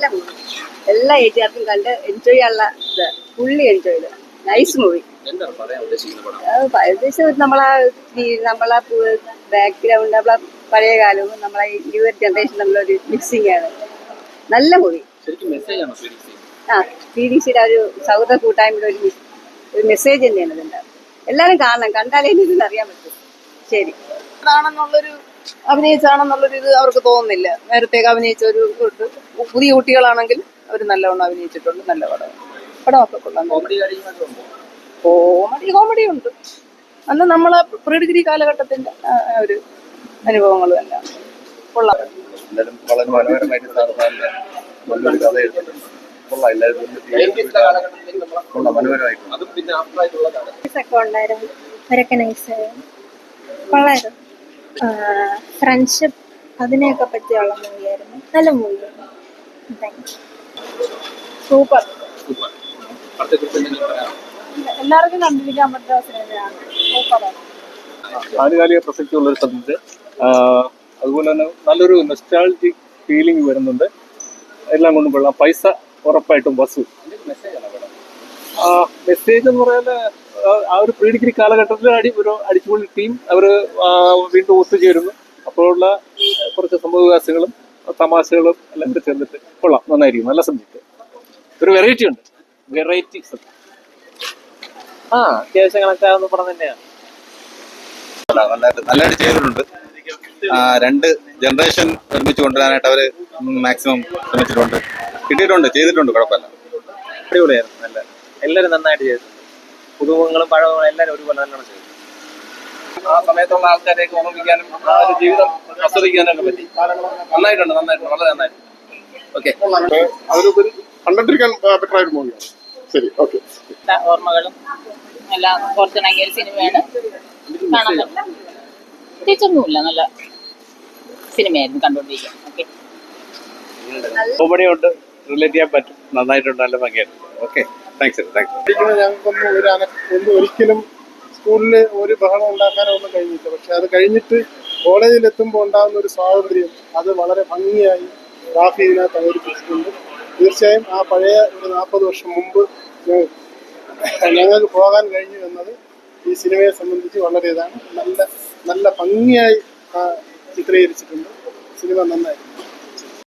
നല്ല മൂവി എല്ലാ ഏജുകാർക്കും കണ്ട് എൻജോയ് ചെയ്യാനുള്ള ഇത്. ഫുള്ളി എൻജോയ് ചെയ്ത്. നൈസ് മൂവി ഉദ്ദേശം നമ്മളെ നമ്മളെ ബാക്ക്ഗ്രൗണ്ട് നമ്മളെ പഴയ കാലവും നമ്മളെ ന്യൂ ഇയർ ജനറേഷൻ തമ്മിലൊരു മിക്സിംഗ് ആണ്. നല്ല മൂവി ആ പി ഡി സിയുടെ ഒരു സൗഹൃദ കൂട്ടായ്മയുടെ ഒരു ഒരു മെസ്സേജ് തന്നെയാണ് ഇതുണ്ടാവും എല്ലാവരും കാണണം. കണ്ടാലേ ഇതിന് അറിയാൻ പറ്റും. ശരി. ആണെന്നുള്ളൊരു അഭിനയിച്ചാണെന്നുള്ളൊരു ഇത് അവർക്ക് തോന്നുന്നില്ല. നേരത്തേക്ക് അഭിനയിച്ച ഒരു ഇത് പുതിയ കുട്ടികളാണെങ്കിൽ അവർ നല്ലവണ്ണം അഭിനയിച്ചിട്ടുണ്ട് നല്ല പടം. പടമൊക്കെ കൊള്ളാം. കോമഡി കാര്യങ്ങളൊക്കെ ഉണ്ടോ? കോമഡി കോമഡി ഉണ്ട്. അന്ന് നമ്മൾ പ്രീ ഡിഗ്രി കാലഘട്ടത്തിന്റെ ഒരു അനുഭവങ്ങളും എല്ലാം. കൊള്ളാം. വളരെ മനോഹരമായിട്ട് നല്ലൊരു കഥ കൊള്ളാം കൊള്ളായിരുന്നു. ഫ്രണ്ട്ഷിപ്പ് അതിനെയൊക്കെ പറ്റിയുള്ള മൂവിയായിരുന്നു നല്ല മൂവിയായിരുന്നു താങ്ക് സൂപ്പർ. സൂപ്പർ. അടുത്ത കുറിച്ച് എന്തെങ്കിലും പറയാം എല്ലാവർക്കും കണ്ടിരിക്കാൻ പറ്റുന്ന സിനിമയാണ് സൂപ്പറാണ് ആനുകാലിക പ്രസക്തിയുള്ള ഒരു സബ്ജക്റ്റ് അതുപോലെ തന്നെ നല്ലൊരു നെസ്റ്റാൾജിക് ഫീലിംഗ് വരുന്നുണ്ട്. എല്ലാം കൊണ്ടും കൊള്ളാം. പൈസ ഉറപ്പായിട്ടും ബസ് മെസ്സേജ് എന്ന് പറയുന്നത് ആ ഒരു പ്രീ ഡിഗ്രി കാലഘട്ടത്തിൽ അടി ഒരു അടിച്ചുപൊളി ടീം അവർ വീണ്ടും ഒത്തുചേരുന്നു അപ്പോഴുള്ള കുറച്ച് സംഭവവികാസങ്ങളും തമാശകളും എല്ലാം കൂടെ ചേർന്നിട്ട് കൊള്ളാം. നന്നായിരിക്കും. നല്ല സബ്ജക്റ്റ്. ഒരു വെറൈറ്റി ഉണ്ട്. വെറൈറ്റി സബ്ജക്ട് ആ അത്യാവശ്യം കണക്കാവുന്ന പടം തന്നെയാണ് നല്ലതായിട്ട് ചെയ്തിട്ടുണ്ട്. രണ്ട് ജനറേഷൻ ഒരുമിച്ച് കൊണ്ടുവരാനായിട്ട് അവർ മാക്സിമം ശ്രമിച്ചിട്ടുണ്ട്. കിട്ടിയിട്ടുണ്ട് ചെയ്തിട്ടുണ്ട് കുഴപ്പമില്ല. അടിപൊളിയായിരുന്നു. നല്ല. എല്ലാവരും നന്നായിട്ട് ചെയ്തിട്ടുണ്ട്. പുതുമുഖങ്ങളും പഴവങ്ങളും എല്ലാവരും ഒരുപോലെ തന്നെയാണ് ചെയ്തത് ആ സമയത്തുള്ള ആൾക്കാരെയൊക്കെ ഓർമ്മിക്കാനും ആ ഒരു ജീവിതം ആസ്വദിക്കാനും ഒക്കെ പറ്റി. നന്നായിട്ടുണ്ട് നന്നായിട്ടുണ്ട്. വളരെ നന്നായിട്ടുണ്ട്. ഓക്കെ അതിലുപരി കണ്ടിട്ടിരിക്കാൻ ബെറ്റർ ആയിട്ട് മൂവിയാണ് ശരി ഓക്കെ ഓർമ്മകളും എല്ലാം പുറത്തിണങ്ങിയ ഒരു സിനിമയാണ് കാണാൻ പ്രത്യേകിച്ചൊന്നുമില്ല നല്ല സിനിമയായിരുന്നു കണ്ടുകൊണ്ടിരിക്കുക ഓക്കെ കോമഡി ഉണ്ട് റിലേറ്റ് ചെയ്യാൻ പറ്റും. നന്നായിട്ടുണ്ട് നല്ല ഭംഗിയായിട്ടുണ്ട്. ഓക്കെ താങ്ക്സ് താങ്ക്സ് ഞങ്ങൾക്കൊന്നും ഒരു ഒന്നും ഒരിക്കലും സ്കൂളിൽ ഒരു ബഹളം ഉണ്ടാക്കാനോ ഒന്നും കഴിഞ്ഞില്ല. പക്ഷെ അത് കഴിഞ്ഞിട്ട് കോളേജിൽ എത്തുമ്പോൾ ഉണ്ടാകുന്ന ഒരു സ്വാതന്ത്ര്യം അത് വളരെ ഭംഗിയായി റാഫി ഇതിനകത്ത് അവതരിപ്പിച്ചിട്ടുണ്ട്. തീർച്ചയായും ആ പഴയ ഒരു നാൽപ്പത് വർഷം മുമ്പ് ഞങ്ങൾക്ക് പോകാൻ കഴിഞ്ഞു എന്നത് ഈ സിനിമയെ സംബന്ധിച്ച് വളരെ ഇതാണ് നല്ല നല്ല ഭംഗിയായി ചിത്രീകരിച്ചിട്ടുണ്ട്. സിനിമ നന്നായിരുന്നു